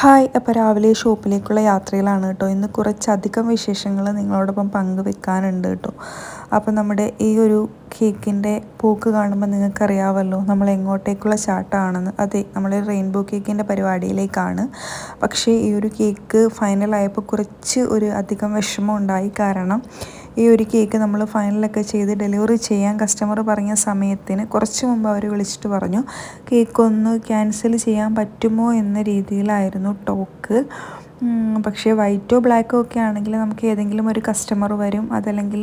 Hi. അപ്പോൾ രാവിലെ ഷോപ്പിലേക്കുള്ള യാത്രയിലാണ് കേട്ടോ. ഇന്ന് കുറച്ചധികം വിശേഷങ്ങൾ നിങ്ങളോടൊപ്പം പങ്കുവെക്കാനുണ്ട് കേട്ടോ. അപ്പോൾ നമ്മുടെ ഈ ഒരു കേക്കിന്റെ പോക്ക് കാണുമ്പോൾ നിങ്ങൾക്കറിയാമല്ലോ നമ്മൾ എങ്ങോട്ടേക്കുള്ള ചാട്ടാണെന്ന് അതെ നമ്മൾ റെയിൻബോ കേക്കിന്റെ പരിപാടിയിലേക്കാണ്. പക്ഷേ ഈ ഒരു കേക്ക് ഫൈനലായപ്പോൾ കുറച്ച് ഒരു അധികം വിഷമം ഉണ്ടായി. കാരണം ഈ ഒരു കേക്ക് നമ്മൾ ഫൈനലൊക്കെ ചെയ്ത് ഡെലിവറി ചെയ്യാൻ കസ്റ്റമർ പറഞ്ഞ സമയത്തിന് കുറച്ച് മുമ്പ് അവർ വിളിച്ചിട്ട് പറഞ്ഞു കേക്ക് ഒന്ന് ക്യാൻസൽ ചെയ്യാൻ പറ്റുമോ എന്ന രീതിയിലായിരുന്നു ടോക്ക്. പക്ഷേ വൈറ്റോ ബ്ലാക്കോ ഒക്കെ ആണെങ്കിൽ നമുക്ക് ഏതെങ്കിലും ഒരു കസ്റ്റമർ വരും അതല്ലെങ്കിൽ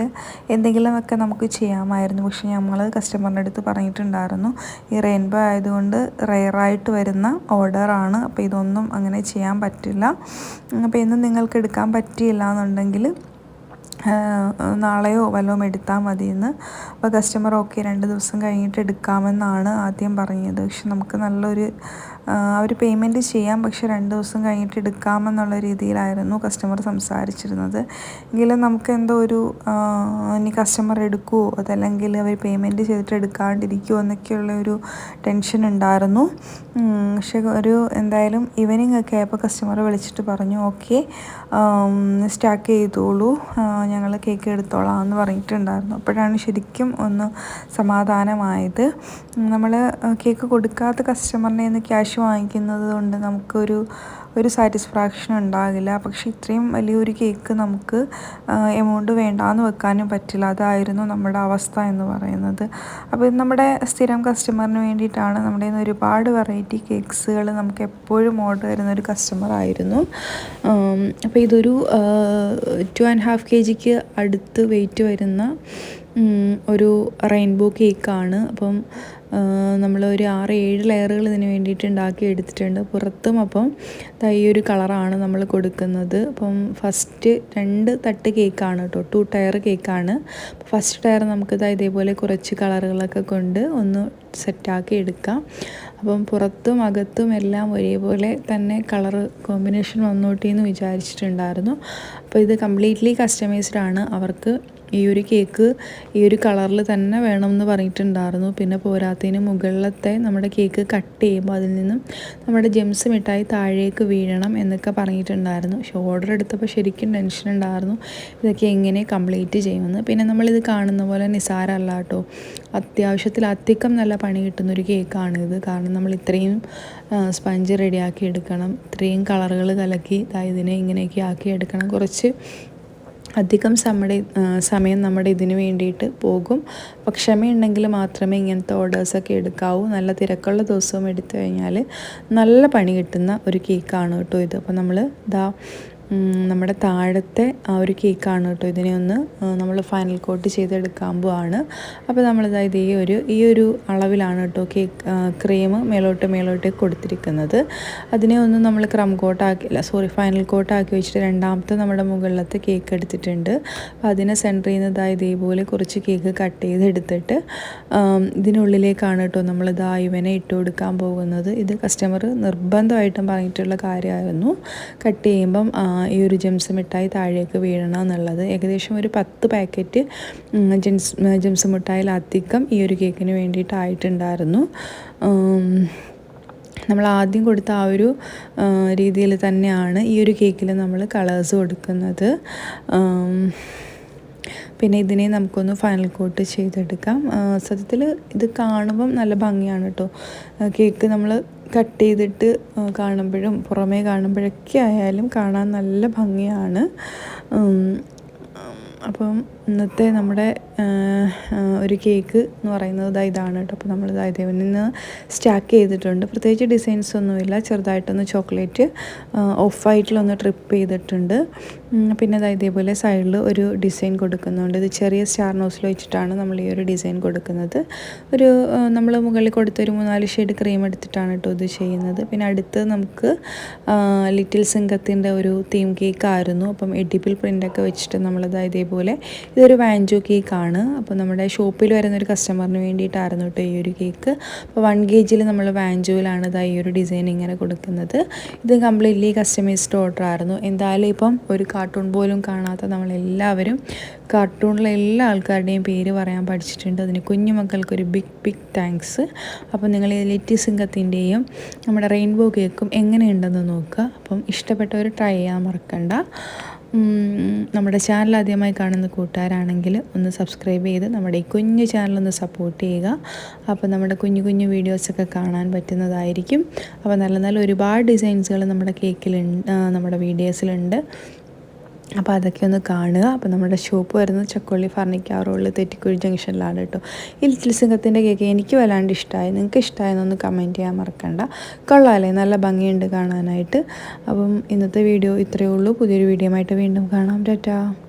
എന്തെങ്കിലുമൊക്കെ നമുക്ക് ചെയ്യാമായിരുന്നു. പക്ഷേ നമ്മൾ കസ്റ്റമറിന്റെ അടുത്ത് പറഞ്ഞിട്ടുണ്ടായിരുന്നു ഈ റെയിൻബോ ആയതുകൊണ്ട് റെയറായിട്ട് വരുന്ന ഓർഡറാണ് അപ്പോൾ ഇതൊന്നും അങ്ങനെ ചെയ്യാൻ പറ്റില്ല. അപ്പോൾ ഇന്ന് നിങ്ങൾക്ക് എടുക്കാൻ പറ്റിയില്ല എന്നുണ്ടെങ്കിൽ നാളെയോ വല്ലതും എടുത്താൽ മതിയെന്ന്. അപ്പോൾ കസ്റ്റമർ ഓക്കെ രണ്ട് ദിവസം കഴിഞ്ഞിട്ട് എടുക്കാമെന്നാണ് ആദ്യം പറഞ്ഞത്. പക്ഷെ നമുക്ക് നല്ലൊരു അവർ പേയ്മെന്റ് ചെയ്യാം. പക്ഷേ രണ്ട് ദിവസം കഴിഞ്ഞിട്ട് എടുക്കാമെന്നുള്ള രീതിയിലായിരുന്നു കസ്റ്റമർ സംസാരിച്ചിരുന്നത്. എങ്കിലും നമുക്ക് എന്തോ ഒരു ഇനി കസ്റ്റമർ എടുക്കുമോ അതല്ലെങ്കിൽ അവർ പേയ്മെന്റ് ചെയ്തിട്ട് എടുക്കാണ്ടിരിക്കുമോ എന്നൊക്കെയുള്ള ഒരു ടെൻഷൻ ഉണ്ടായിരുന്നു. പക്ഷെ ഒരു എന്തായാലും ഈവനിങ് ഒക്കെ ആയപ്പോൾ കസ്റ്റമർ വിളിച്ചിട്ട് പറഞ്ഞു ഓക്കെ സ്റ്റാക്ക് ചെയ്തോളൂ. ഞങ്ങൾ കേക്ക് എടുത്തോളാം എന്ന് പറഞ്ഞിട്ടുണ്ടായിരുന്നു. അപ്പോഴാണ് ശരിക്കും ഒന്ന് സമാധാനമായത്. നമ്മൾ കേക്ക് കൊടുക്കാത്ത കസ്റ്റമറിനെ ഒന്ന് ക്യാഷ് വാങ്ങിക്കുന്നത് കൊണ്ട് നമുക്കൊരു ഒരു സാറ്റിസ്ഫാക്ഷൻ ഉണ്ടാകില്ല. പക്ഷേ ഇത്രയും വലിയൊരു കേക്ക് നമുക്ക് എമൗണ്ട് വേണ്ടാന്ന് വെക്കാനും പറ്റില്ല. അതായിരുന്നു നമ്മുടെ അവസ്ഥ എന്ന് പറയുന്നത്. അപ്പോൾ നമ്മുടെ സ്ഥിരം കസ്റ്റമറിന് വേണ്ടിയിട്ടാണ്. നമ്മുടെ നിന്ന് ഒരുപാട് വെറൈറ്റി കേക്ക്സുകൾ നമുക്ക് എപ്പോഴും ഓർഡർ വരുന്ന ഒരു കസ്റ്റമർ ആയിരുന്നു. അപ്പോൾ ഇതൊരു ടു ആൻഡ് ഹാഫ് കെ ജിക്ക് അടുത്ത് വെയിറ്റ് വരുന്ന ഒരു റെയിൻബോ കേക്കാണ് അപ്പം നമ്മൾ ഒരു ആറ് ഏഴ് ലെയറുകൾ ഇതിന് വേണ്ടിയിട്ട് ഉണ്ടാക്കി എടുത്തിട്ടുണ്ട്. പുറത്തും അപ്പം ഈ ഒരു കളറാണ് നമ്മൾ കൊടുക്കുന്നത്. അപ്പം ഫസ്റ്റ് രണ്ട് തട്ട് കേക്കാണ് കേട്ടോ. ടു ടയർ കേക്കാണ്. ഫസ്റ്റ് ടയർ നമുക്ക് ഇതേപോലെ കുറച്ച് കളറുകളൊക്കെ കൊണ്ട് ഒന്ന് സെറ്റാക്കി എടുക്കാം. അപ്പം പുറത്തും അകത്തും എല്ലാം ഒരേപോലെ തന്നെ കളർ കോമ്പിനേഷൻ വന്നോട്ടെ എന്ന് വിചാരിച്ചിട്ടുണ്ടായിരുന്നു. അപ്പോൾ ഇത് കംപ്ലീറ്റ്ലി കസ്റ്റമൈസ്ഡ് ആണ്. അവർക്ക് ഈ ഒരു കേക്ക് ഈ ഒരു കളറിൽ തന്നെ വേണമെന്ന് പറഞ്ഞിട്ടുണ്ടായിരുന്നു. പിന്നെ പോരാത്തതിന് മുകളിലത്തെ നമ്മുടെ കേക്ക് കട്ട് ചെയ്യുമ്പോൾ അതിൽ നിന്നും നമ്മുടെ ജെംസ് മിഠായി താഴേക്ക് വീഴണം എന്നൊക്കെ പറഞ്ഞിട്ടുണ്ടായിരുന്നു. പക്ഷെ ഓർഡർ എടുത്തപ്പോൾ ശരിക്കും ടെൻഷൻ ഉണ്ടായിരുന്നു. ഇതൊക്കെ എങ്ങനെ കംപ്ലീറ്റ് ചെയ്യുമെന്ന്. പിന്നെ നമ്മളിത് കാണുന്ന പോലെ നിസാരമല്ല കേട്ടോ. അത്യാവശ്യത്തിൽ അധികം നല്ല പണി കിട്ടുന്നൊരു കേക്കാണിത് കാരണം നമ്മൾ ഇത്രയും സ്പഞ്ച് റെഡിയാക്കി എടുക്കണം. ഇത്രയും കളറുകൾ കലക്കി ഇതിനെ ഇങ്ങനെയൊക്കെ ആക്കി എടുക്കണം. കുറച്ച് അധികം നമ്മുടെ സമയം നമ്മുടെ ഇതിന് വേണ്ടിയിട്ട് പോകും. അപ്പോൾ ക്ഷമയുണ്ടെങ്കിൽ മാത്രമേ ഇങ്ങനത്തെ ഓർഡേഴ്സൊക്കെ എടുക്കാവൂ. നല്ല തിരക്കുള്ള ദിവസവും എടുത്തു കഴിഞ്ഞാൽ നല്ല പണി കിട്ടുന്ന ഒരു കേക്കാണ് കേട്ടോ ഇത്. അപ്പോൾ നമ്മൾ ഇതാ നമ്മുടെ താഴത്തെ ആ ഒരു കേക്കാണ് കേട്ടോ. ഇതിനെ ഒന്ന് നമ്മൾ ഫൈനൽ കോട്ട് ചെയ്തെടുക്കാൻ പോവാണ്. അപ്പോൾ നമ്മളിതായത് ഈ ഒരു ഈ ഒരു അളവിലാണ് കേട്ടോ കേക്ക് ക്രീം മേലോട്ട് മേലോട്ട് കൊടുത്തിരിക്കുന്നത്. അതിനെ ഒന്ന് നമ്മൾ ക്രം കോട്ടാക്കി അല്ല സോറി ഫൈനൽ കോട്ടാക്കി വെച്ചിട്ട് രണ്ടാമത്തെ നമ്മുടെ മുകളിലത്തെ കേക്ക് എടുത്തിട്ടുണ്ട്. അപ്പോൾ അതിനെ സെന്ററിൽ നിന്ന് ഇതാ ഇതേപോലെ കുറച്ച് കേക്ക് കട്ട് ചെയ്തെടുത്തിട്ട് ഇതിനുള്ളിലേക്കാണ് കേട്ടോ നമ്മൾ ഇതാ ഇവനെ ഇട്ട് കൊടുക്കാൻ പോകുന്നത്. ഇത് കസ്റ്റമർ നിർബന്ധമായിട്ടും പറഞ്ഞിട്ടുള്ള കാര്യമായിരുന്നു. കട്ട് ചെയ്യുമ്പം ഈ ഒരു ജെംസ് മിഠായി താഴേക്ക് വീഴണം എന്നുള്ളത്. ഏകദേശം ഒരു പത്ത് പാക്കറ്റ് ജെംസ് ജെംസ് മിഠായിലധികം ഈ ഒരു കേക്കിന് വേണ്ടിയിട്ടായിട്ടുണ്ടായിരുന്നു. നമ്മൾ ആദ്യം കൊടുത്ത ആ ഒരു രീതിയിൽ തന്നെയാണ് ഈ ഒരു കേക്കിൽ നമ്മൾ കളേഴ്സ് കൊടുക്കുന്നത്. പിന്നെ ഇതിനെ നമുക്കൊന്ന് ഫൈനൽ കോട്ട് ചെയ്തെടുക്കാം. സത്യത്തിൽ ഇത് കാണുമ്പം നല്ല ഭംഗിയാണ് കേട്ടോ കേക്ക് നമ്മൾ കട്ട് ചെയ്തിട്ട് കാണുമ്പോഴും പുറമേ കാണുമ്പോഴൊക്കെ ആയാലും കാണാൻ നല്ല ഭംഗിയാണ്. അപ്പം ഇന്നത്തെ നമ്മുടെ ഒരു കേക്ക് എന്ന് പറയുന്നത് ഇതാ ഇതാണ് കേട്ടോ അപ്പോൾ നമ്മൾ ഇതായതേവനിൽ നിന്ന് സ്റ്റാക്ക് ചെയ്തിട്ടുണ്ട്. പ്രത്യേകിച്ച് ഡിസൈൻസ് ഒന്നുമില്ല. ചെറുതായിട്ടൊന്ന് ചോക്ലേറ്റ് ഓഫ് വൈറ്റിലൊന്ന് ട്രിപ്പ് ചെയ്തിട്ടുണ്ട്. പിന്നെ അതായത് ഇതേപോലെ സൈഡിൽ ഒരു ഡിസൈൻ കൊടുക്കുന്നുണ്ട്. ഇത് ചെറിയ സ്റ്റാർ നോസിൽ വെച്ചിട്ടാണ് നമ്മൾ ഈ ഒരു ഡിസൈൻ കൊടുക്കുന്നത്. ഒരു നമ്മൾ മുകളിൽ കൊടുത്ത ഒരു മൂന്നാൽ ഷെയ്ഡ് ക്രീം എടുത്തിട്ടാണ് കേട്ടോ ഇത് ചെയ്യുന്നത്. പിന്നെ അടുത്ത് നമുക്ക് ലിറ്റിൽ സിംഗത്തിന്റെ ഒരു തീം കേക്ക് ആയിരുന്നു. അപ്പം എഡിബിൾ പ്രിന്റൊക്കെ വെച്ചിട്ട് നമ്മളത് ഇതേപോലെ ഇതൊരു വാഞ്ചോ കേക്കാണ് അപ്പം നമ്മുടെ ഷോപ്പിൽ വരുന്ന ഒരു കസ്റ്റമറിന് വേണ്ടിയിട്ടായിരുന്നു കേട്ടോ ഈ ഒരു കേക്ക് അപ്പോൾ വൺ കെ ജിയിൽ നമ്മൾ വാഞ്ചോയിലാണ് ഇതാ ഈ ഒരു ഡിസൈൻ ഇങ്ങനെ കൊടുക്കുന്നത്. ഇത് കംപ്ലീറ്റ്ലി കസ്റ്റമൈസ്ഡ് ഓർഡർ ആയിരുന്നു. എന്തായാലും ഇപ്പം ഒരു കാർട്ടൂൺ പോലും കാണാത്ത നമ്മളെല്ലാവരും കാർട്ടൂണിലെ എല്ലാ ആൾക്കാരുടെയും പേര് പറയാൻ പഠിച്ചിട്ടുണ്ട്. അതിന് കുഞ്ഞുമക്കൾക്കൊരു ബിഗ് ബിഗ് താങ്ക്സ് അപ്പോൾ നിങ്ങൾ ഈ ലിറ്റി സിംഗത്തിന്റെയും നമ്മുടെ റെയിൻബോ കേക്കും എങ്ങനെയുണ്ടെന്ന് നോക്കുക. അപ്പം ഇഷ്ടപ്പെട്ടവർ ട്രൈ ചെയ്യാൻ മറക്കണ്ട. നമ്മുടെ ചാനൽ ആദ്യമായി കാണുന്ന കൂട്ടുകാരാണെങ്കിൽ ഒന്ന് സബ്സ്ക്രൈബ് ചെയ്ത് നമ്മുടെ ഈ കുഞ്ഞു ചാനലൊന്ന് സപ്പോർട്ട് ചെയ്യുക. അപ്പോൾ നമ്മുടെ കുഞ്ഞു കുഞ്ഞു വീഡിയോസൊക്കെ കാണാൻ പറ്റുന്നതായിരിക്കും. അപ്പോൾ നല്ല നല്ല ഒരുപാട് ഡിസൈൻസുകൾ നമ്മുടെ കേക്കിലുണ്ട് നമ്മുടെ വീഡിയോസിലുണ്ട് അപ്പോൾ അതൊക്കെ ഒന്ന് കാണുക. അപ്പോൾ നമ്മുടെ ഷോപ്പ് വരുന്നത് ചക്കൊള്ളി ഫർണിക്കാർ റോഡിൽ തെറ്റിക്കുഴി ജംഗ്ഷനിലാണ് കേട്ടോ. ഈ ലിറ്റിൽ സിംഗത്തിന്റെ കേക്ക് എനിക്ക് വല്ലാണ്ട് ഇഷ്ടമായി. നിങ്ങൾക്ക് ഇഷ്ടമായെന്നൊന്ന് കമന്റ് ചെയ്യാൻ മറക്കണ്ട. കൊള്ളാമല്ലേ നല്ല ഭംഗിയുണ്ട് കാണാനായിട്ട്. അപ്പം ഇന്നത്തെ വീഡിയോ ഇത്രയേ ഉള്ളൂ. പുതിയൊരു വീഡിയോ ആയിട്ട് വീണ്ടും കാണാം. ടാറ്റാ.